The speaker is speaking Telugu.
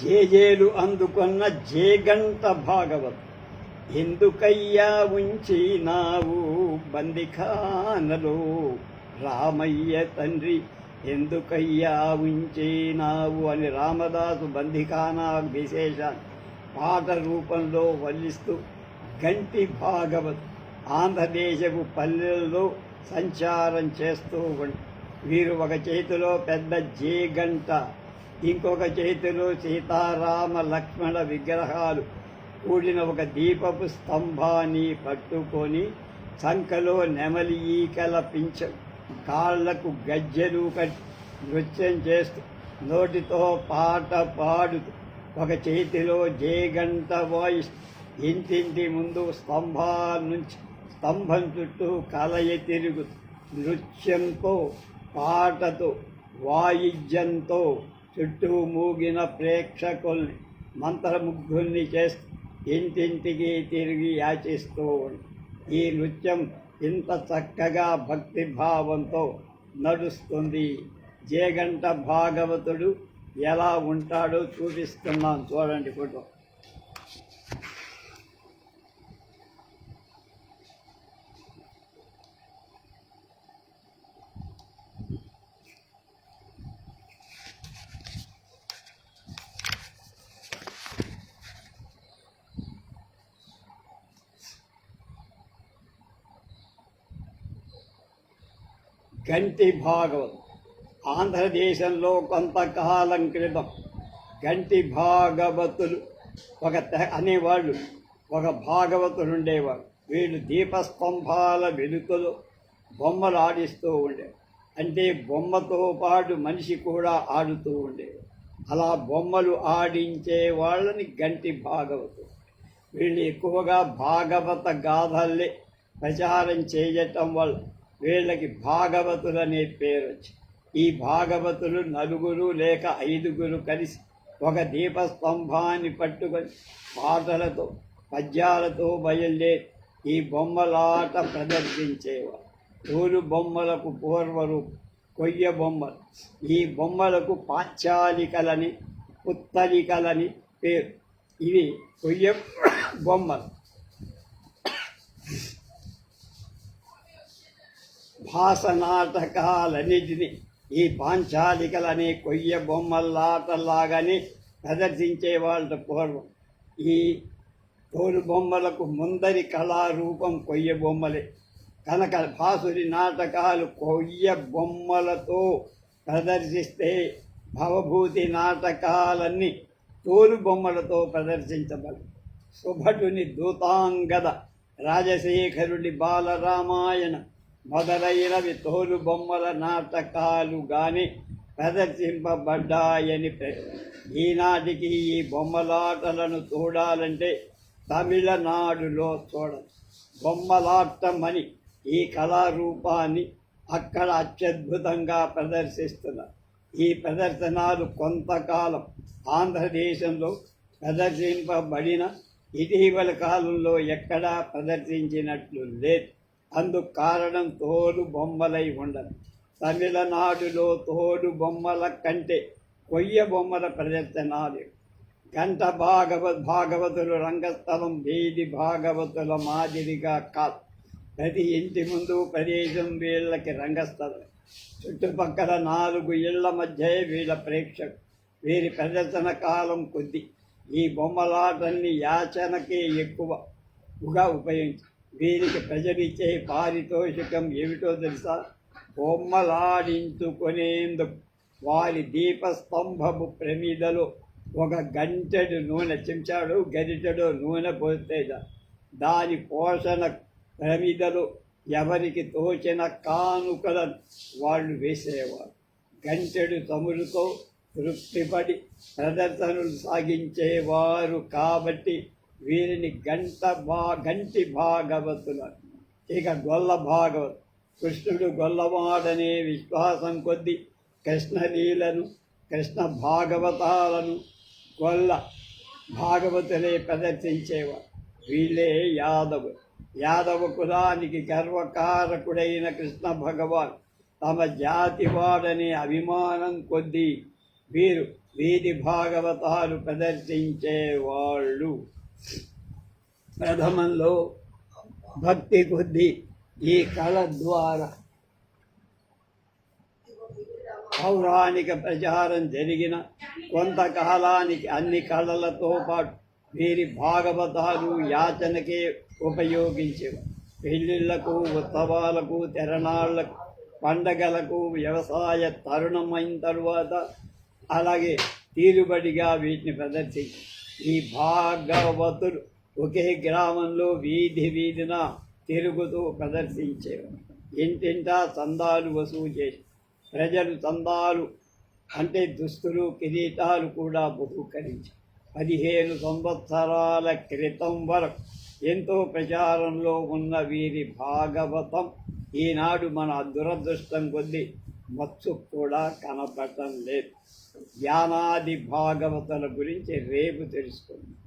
జేజేలు అందుకున్న జేగంట భాగవత్. ఎందుకయ్యా ఉంచినావు బందిఖానలో? రామయ్య తండ్రి ఎందుకయ్యా ఉంచినావు అని రామదాసు బందిఖానా విశేషాన్ని పాట రూపంలో వల్లిస్తూ గంటి భాగవత్ ఆంధ్రదేశపు పల్లెల్లో సంచారం చేస్తూ వీరు ఒక చేతిలో పెద్ద జే గంట ఇంకొక చేతిలో సీతారామ లక్ష్మణ విగ్రహాలు కూడిన ఒక దీపపు స్తంభాన్ని పట్టుకొని సంఖలో నెమలి ఈకల పింఛ కాళ్ళకు గజ్జెలు కట్టి నృత్యం చేస్తూ నోటితో పాట పాడుతూ ఒక చేతిలో జేగంట వాయిస్ ఇంటింటి ముందు స్తంభాల నుంచి స్తంభం చుట్టూ కలయ తిరుగు నృత్యంతో పాటతో వాయిద్యంతో చుట్టూ మూగిన ప్రేక్షకులు మంత్రముగ్ధుల్ని చేస్తూ ఇంటింటికి తిరిగి యాచిస్తూ ఈ నృత్యం ఇంత చక్కగా భక్తిభావంతో నడుస్తుంది. జేగంట భాగవతుడు ఎలా ఉంటాడో చూపిస్తున్నాను. చూడండి ఫోటో. గంటి భాగవత్ ఆంధ్రదేశంలో కొంతకాలం క్రితం గంటి భాగవతులు ఒక తె- అనేవాళ్ళు. ఒక భాగవతులు ఉండేవారు. వీళ్ళు దీపస్తంభాల వెలుకలో బొమ్మలు ఆడిస్తూ ఉండేవారు అంటే బొమ్మతో పాటు మనిషి కూడా ఆడుతూ ఉండేవారు అలా బొమ్మలు ఆడించే వాళ్ళని గంటి భాగవతులు. వీళ్ళు ఎక్కువగా భాగవత గాథల్లే ప్రచారం చేయటం వల్ల వీళ్ళకి భాగవతులు అనే పేరు వచ్చి ఈ భాగవతులు నలుగురు లేక ఐదుగురు కలిసి ఒక దీపస్తంభాన్ని పట్టుకొని పాటలతో పద్యాలతో బయలుదేరి ఈ బొమ్మలాట ప్రదర్శించేవారు. తోలు బొమ్మలకు పూర్వరూపం కొయ్య బొమ్మలు. ఈ బొమ్మలకు పాంచాలికలని పుత్తలికలని పేరు. ఇవి కొయ్య బొమ్మలు. భాసనాటకాలన్నిటినీ ఈ పాంచాలికలనే కొయ్య బొమ్మలాటలాగానే ప్రదర్శించే వాళ్ళ పూర్వం. ఈ తోలు బొమ్మలకు ముందరి కళారూపం కొయ్య బొమ్మలే. కనుక భాసురి నాటకాలు కొయ్య బొమ్మలతో ప్రదర్శిస్తే భవభూతి నాటకాలన్నీ తోలు బొమ్మలతో ప్రదర్శించబడు సుభటుని దూతాంగద రాజశేఖరుడి బాలరామాయణ మొదలైనవి తోలు బొమ్మల నాటకాలుగానే ప్రదర్శింపబడ్డాయని ప్ర- ఈనాటికి ఈ బొమ్మలాటలను చూడాలంటే తమిళనాడులో చూడ బొమ్మలాటం అని ఈ కళారూపాన్ని అక్కడ అత్యద్భుతంగా ప్రదర్శిస్తున్నారు. ఈ ప్రదర్శనలు కొంతకాలం ఆంధ్రదేశంలో ప్రదర్శింపబడిన ఇటీవల కాలంలో ఎక్కడా ప్రదర్శించినట్లు లేదు. అందుకు కారణం తోలు బొమ్మలై ఉండదు తమిళనాడులో తోలు బొమ్మల కంటే కొయ్య బొమ్మల ప్రదర్శనాలు. గంట భాగవత్ భాగవతులు రంగస్థలం వీధి భాగవతుల మాదిరిగా కాదు. ప్రతి ఇంటి ముందు ప్రదేశం వీళ్ళకి రంగస్థలం. చుట్టుపక్కల నాలుగు ఇళ్ళ మధ్య వీళ్ళ ప్రేక్షకు వీరి ప్రదర్శన కాలం కొద్ది. ఈ బొమ్మలాటల్ని యాచనకే ఎక్కువగా ఉపయోగించి వీరికి ప్రజలిచ్చే పారితోషికం ఏమిటో తెలుసా? బొమ్మలాడించుకునేందుకు వారి దీపస్తంభము ప్రమిదలో ఒక గంటెడు నూనె చెంచాడు గరిటెడు నూనె పోస్తే దాని పోషణ ప్రమిదలో ఎవరికి తోచిన కానుకలను వాళ్ళు వేసేవారు. గంటెడు తములతో తృప్తిపడి ప్రదర్శనలు సాగించేవారు కాబట్టి వీరిని గంట భా గంటి భాగవతులు ఇక గొల్ల భాగవత్. కృష్ణుడు గొల్లవాడనే విశ్వాసం కొద్దీ కృష్ణలీలను కృష్ణ భాగవతాలను గొల్ల భాగవతులే ప్రదర్శించేవారు. వీళ్ళే యాదవు యాదవ కులానికి గర్వకారకుడైన కృష్ణ భగవాన్ తమ జాతివాడనే అభిమానం కొద్దీ వీరు వీధి భాగవతాలు ప్రదర్శించేవాళ్ళు. ప్రథమంలో భక్తి కొద్ది ఈ కళ ద్వారా పౌరాణిక ప్రచారం జరిగిన కొంతకాలానికి అన్ని కళలతో పాటు వీరి భాగవతాలు యాచనకే ఉపయోగించేవారు పెళ్ళిళ్ళకు ఉత్సవాలకు తిరణాళ్ళకు పండగలకు వ్యవసాయ తరుణమైన తరువాత అలాగే తీరుబడిగా వీటిని ప్రదర్శించారు ఈ భాగవతులు ఒకే గ్రామంలో వీధి వీధిన తిరుగుతూ ప్రదర్శించేవారు ఇంటింటా చందాలు వసూలు చేసి ప్రజలు చందాలు అంటే దుస్తులు కిరీటాలు కూడా బహుకరించి పదిహేను సంవత్సరాల క్రితం వరకు ఎంతో ప్రచారంలో ఉన్న వీరి భాగవతం ఈనాడు మన దురదృష్టం కొద్దీ మత్సు కూడా కనపడటం లేదు. ధ్యానాది భాగవతుల గురించి రేపు తెలుసుకుందాం.